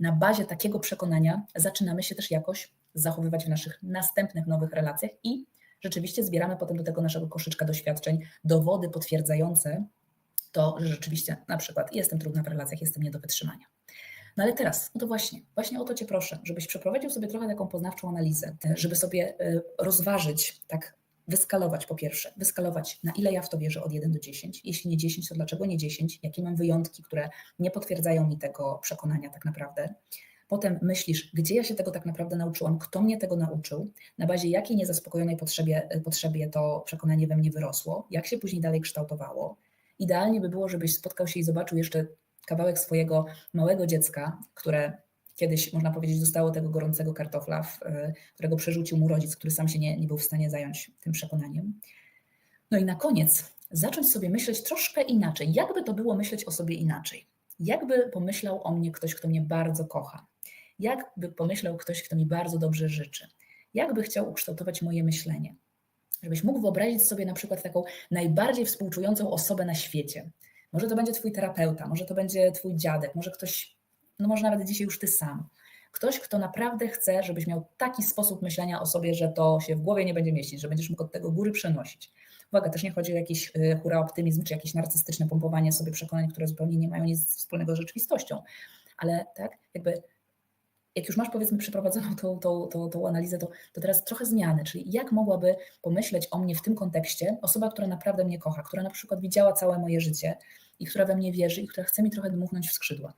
na bazie takiego przekonania zaczynamy się też jakoś zachowywać w naszych następnych nowych relacjach i rzeczywiście zbieramy potem do tego naszego koszyczka doświadczeń dowody potwierdzające to, że rzeczywiście na przykład jestem trudna w relacjach, jestem nie do wytrzymania. No ale teraz, no to właśnie, właśnie o to Cię proszę, żebyś przeprowadził sobie trochę taką poznawczą analizę, żeby sobie y, rozważyć, tak wyskalować po pierwsze, wyskalować na ile ja w to wierzę od 1 do 10. Jeśli nie 10, to dlaczego nie 10? Jakie mam wyjątki, które nie potwierdzają mi tego przekonania tak naprawdę? Potem myślisz, gdzie ja się tego tak naprawdę nauczyłam, kto mnie tego nauczył, na bazie jakiej niezaspokojonej potrzebie, potrzebie to przekonanie we mnie wyrosło, jak się później dalej kształtowało. Idealnie by było, żebyś spotkał się i zobaczył jeszcze kawałek swojego małego dziecka, które kiedyś, można powiedzieć, dostało tego gorącego kartofla, w, którego przerzucił mu rodzic, który sam się nie, nie był w stanie zająć tym przekonaniem. No i na koniec zacząć sobie myśleć troszkę inaczej. Jakby to było myśleć o sobie inaczej? Jakby pomyślał o mnie ktoś, kto mnie bardzo kocha? Jakby pomyślał ktoś, kto mi bardzo dobrze życzy? Jakby chciał ukształtować moje myślenie? Żebyś mógł wyobrazić sobie na przykład taką najbardziej współczującą osobę na świecie. Może to będzie twój terapeuta, może to będzie twój dziadek, może ktoś, no może nawet dzisiaj już ty sam. Ktoś, kto naprawdę chce, żebyś miał taki sposób myślenia o sobie, że to się w głowie nie będzie mieścić, że będziesz mógł od tego góry przenosić. Uwaga, też nie chodzi o jakiś hura optymizm, czy jakieś narcystyczne pompowanie sobie przekonań, które zupełnie nie mają nic wspólnego z rzeczywistością. Ale tak, jakby jak już masz powiedzmy przeprowadzoną tą, tą, tą, tą analizę, to, to teraz trochę zmiany, czyli jak mogłaby pomyśleć o mnie w tym kontekście osoba, która naprawdę mnie kocha, która na przykład widziała całe moje życie i która we mnie wierzy i która chce mi trochę dmuchnąć w skrzydła.